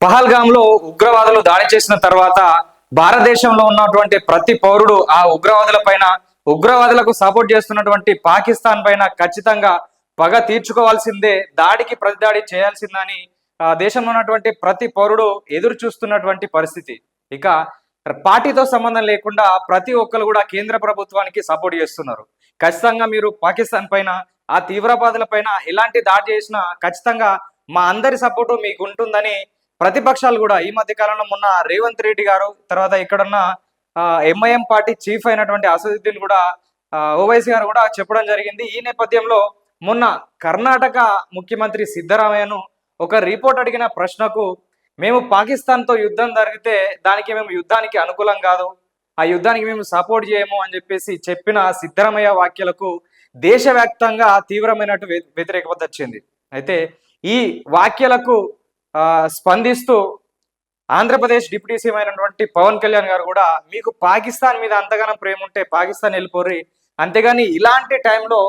పహల్గాంలో ఉగ్రవాదులు దాడి చేసిన తర్వాత భారతదేశంలో ఉన్నటువంటి ప్రతి పౌరుడు ఆ ఉగ్రవాదుల పైన ఉగ్రవాదులకు సపోర్ట్ చేస్తున్నటువంటి పాకిస్తాన్ పైన ఖచ్చితంగా పగ తీర్చుకోవాల్సిందే దాడికి ప్రతిదాడి చేయాల్సిందని ఆ దేశంలో ఉన్నటువంటి ప్రతి పౌరుడు ఎదురు చూస్తున్నటువంటి పరిస్థితి. ఇక పార్టీతో సంబంధం లేకుండా ప్రతి ఒక్కరు కూడా కేంద్ర ప్రభుత్వానికి సపోర్ట్ చేస్తున్నారు. ఖచ్చితంగా మీరు పాకిస్తాన్ పైన ఆ తీవ్రవాదుల పైన ఎలాంటి దాడి చేసినా ఖచ్చితంగా మా అందరి సపోర్టు మీకు ఉంటుందని ప్రతిపక్షాలు కూడా ఈ మధ్య కాలంలో మొన్న రేవంత్ రెడ్డి గారు తర్వాత ఇక్కడున్న ఎంఐఎం పార్టీ చీఫ్ అయినటువంటి అసదుద్దీన్ కూడా ఓవైసీ గారు కూడా చెప్పడం జరిగింది. ఈ నేపథ్యంలో మొన్న కర్ణాటక ముఖ్యమంత్రి సిద్ధరామయ్యను ఒక రిపోర్ట్ అడిగిన ప్రశ్నకు మేము పాకిస్తాన్తో యుద్ధం జరిగితే దానికి మేము యుద్ధానికి అనుకూలం కాదు. ఆ యుద్ధానికి మేము సపోర్ట్ చేయము అని చెప్పేసి చెప్పిన సిద్ధరామయ్య వ్యాఖ్యలకు దేశవ్యాప్తంగా తీవ్రమైనటు వ్యతిరేకత వచ్చింది. అయితే ఈ వ్యాఖ్యలకు స్పందిస్తూ ఆంధ్రప్రదేశ్ డిప్యూటీ సీఎం అయినటువంటి పవన్ కళ్యాణ్ గారు కూడా మీకు పాకిస్తాన్ మీద అంతగానం ప్రేమ ఉంటే పాకిస్తాన్ వెళ్ళిపోర్రి. అంతేగాని ఇలాంటి టైంలో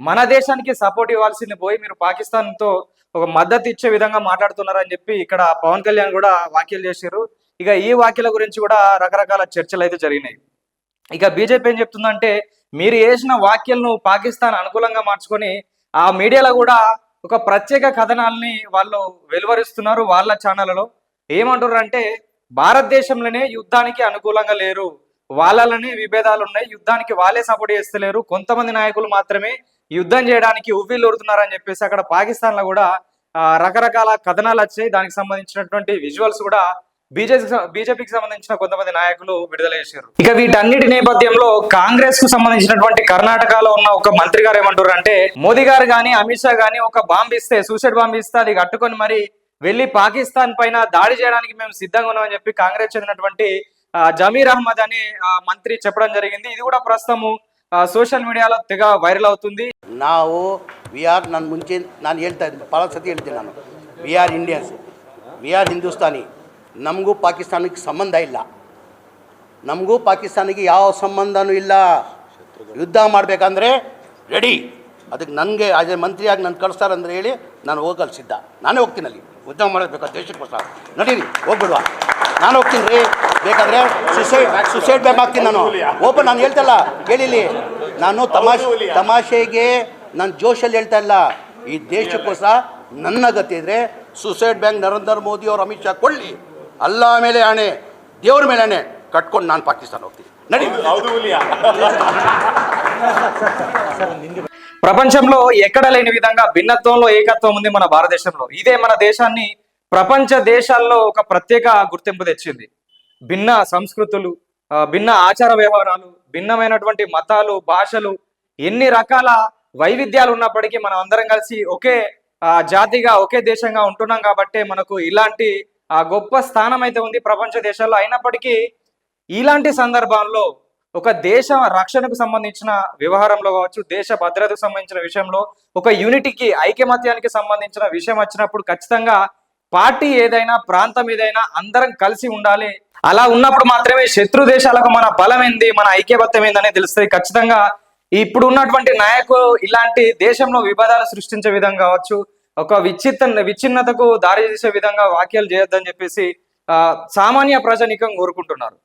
మన దేశానికి సపోర్ట్ ఇవ్వాల్సింది పోయి మీరు పాకిస్తాన్తో ఒక మద్దతు ఇచ్చే విధంగా మాట్లాడుతున్నారని చెప్పి ఇక్కడ పవన్ కళ్యాణ్ కూడా వ్యాఖ్యలు చేశారు. ఇక ఈ వ్యాఖ్యల గురించి కూడా రకరకాల చర్చలు అయితే జరిగినాయి. ఇక బీజేపీ ఏం చెప్తుందంటే మీరు వేసిన వ్యాఖ్యలను పాకిస్తాన్ అనుకూలంగా మార్చుకొని ఆ మీడియాలో కూడా ఒక ప్రత్యేక కథనాల్ని వాళ్ళు వెలువరిస్తున్నారు వాళ్ళ ఛానళ్ళలో. ఏమంటారు అంటే భారతదేశంలోనే యుద్ధానికి అనుకూలంగా లేరు. వాళ్ళలోనే విభేదాలు ఉన్నాయి. యుద్ధానికి వాళ్ళే సపోర్ట్ చేస్తలేరు. కొంతమంది నాయకులు మాత్రమే యుద్ధం చేయడానికి ఉవ్విళ్ళు ఊరుతున్నారని చెప్పేసి అక్కడ పాకిస్తాన్లో కూడా రకరకాల కథనాలు వచ్చాయి. దానికి సంబంధించినటువంటి విజువల్స్ కూడా బీజేపీ బీజేపీకి సంబంధించిన కొంతమంది నాయకులు విడుదల చేశారు ఇక వీటన్నిటి నేపథ్యంలో కాంగ్రెస్ కు సంబంధించినటువంటి కర్ణాటకలో ఉన్న ఒక మంత్రి గారు ఏమంటారు అంటే మోదీ గారు గాని అమిత్ షా గాని ఒక బాంబు ఇస్తే సూసైడ్ బాంబు ఇస్తే అది కట్టుకొని మరి వెళ్ళి పాకిస్తాన్ పైన దాడి చేయడానికి మేము సిద్ధంగా ఉన్నామని చెప్పి కాంగ్రెస్ చెందినటువంటి ఆ, జమీర్ అహ్మద్ అనే ఆ, మంత్రి చెప్పడం జరిగింది ఇది కూడా ప్రస్తుతము సోషల్ మీడియాలో తెగ వైరల్ అవుతుంది ನಾವು ವಿ ಆರ್ ನಾನು ಮುಂಚೆ ನಾನು ಹೇಳ್ತಾ ಇದ್ದೆ ಭಾಳ ಸತಿ ಹೇಳ್ತೀನಿ ನಾನು we are Indians we are Hindustani ನಮಗೂ ಪಾಕಿಸ್ತಾನಕ್ಕೆ ಸಂಬಂಧ ಇಲ್ಲ. ನಮಗೂ ಪಾಕಿಸ್ತಾನಿಗೆ ಯಾವ ಸಂಬಂಧನೂ ಇಲ್ಲ. ಯುದ್ಧ ಮಾಡಬೇಕಂದ್ರೆ ರೆಡಿ ಅದಕ್ಕೆ ನನಗೆ ಅದೇ ಮಂತ್ರಿಯಾಗಿ ನಾನು ಕಳಿಸ್ತಾರಂದ್ರೆ ಹೇಳಿ ನಾನು ಹೋಗಲು ಸಿದ್ಧ. ನಾನೇ ಹೋಗ್ತೀನಿ ಅಲ್ಲಿ. ಯುದ್ಧ ಮಾಡಬೇಕು ದೇಶಕ್ಕೋಸ್ಕರ ನಡೀರಿ, ಹೋಗ್ಬಿಡುವ. ನಾನು ಹೋಗ್ತೀನಿ ರೀ. ಬೇಕಾದ್ರೆ ಸುಸೈಡ್ ಸುಸೈಡ್ ಬ್ಯಾಗ್ ಹಾಕ್ತೀನಿ ನಾನು. ಓಪನ್ ನಾನು ಹೇಳ್ತಲ್ಲ ಕೇಳಿಲಿ ನಾನು ತಮಾಷೆ, ತಮಾಷೆಗೆ ನಾನು ಜೋಶಲ್ಲಿ ಹೇಳ್ತಾ ಇಲ್ಲ. ಈ ದೇಶಕ್ಕೋಸ್ಕರ ನನ್ನ ಗತಿ ಇದ್ರೆ ಸುಸೈಡ್ ಬ್ಯಾಂಕ್ ನರೇಂದ್ರ ಮೋದಿ ಅವರು ಅಮಿತ್ ಶಾ ಕೊಳ್ಳಿ ಅಲ್ಲ ಮೇಲೆ ಆಣೆ ದೇವ್ರ ಮೇಲೆ ಆಣೆ ಕಟ್ಕೊಂಡು ನಾನು ಪಾಕಿಸ್ತಾನ ಹೋಗ್ತೀನಿ ನಡಿ ప్రపంచంలో ఎక్కడ లేని విధంగా భిన్నత్వంలో ఏకత్వం ఉంది మన భారతదేశంలో ఇదే మన దేశాన్ని ప్రపంచ దేశాల్లో ఒక ప్రత్యేక గుర్తింపు తెచ్చింది భిన్న సంస్కృతులు ఆ, భిన్న ఆచార వ్యవహారాలు భిన్నమైనటువంటి మతాలు భాషలు ఎన్ని రకాల వైవిధ్యాలు ఉన్నప్పటికీ మనం అందరం కలిసి ఒకే ఆ, జాతిగా ఒకే దేశంగా ఉంటున్నాం కాబట్టి మనకు ఇలాంటి ఆ, గొప్ప స్థానం అయితే ఉంది ప్రపంచ దేశాల్లో. అయినప్పటికీ ఇలాంటి సందర్భాల్లో ఒక దేశ రక్షణకు సంబంధించిన వ్యవహారంలో కావచ్చు దేశ భద్రతకు సంబంధించిన విషయంలో ఒక యూనిటీకి ఐకమత్యానికి సంబంధించిన విషయం వచ్చినప్పుడు ఖచ్చితంగా పార్టీ ఏదైనా ప్రాంతం ఏదైనా అందరం కలిసి ఉండాలి. అలా ఉన్నప్పుడు మాత్రమే శత్రు దేశాలకు మన బలం ఏంది మన ఐక్యబత్యం ఏందనే తెలుస్తుంది. ఖచ్చితంగా ఇప్పుడు ఉన్నటువంటి నాయకులు ఇలాంటి దేశంలో వివాదాలు సృష్టించే విధంగా కావచ్చు ఒక విచ్చిత్త విచ్ఛిన్నతకు దారి చేసే విధంగా వ్యాఖ్యలు చేయొద్దని చెప్పేసి ఆ, సామాన్య ప్రజానికం కోరుకుంటున్నారు.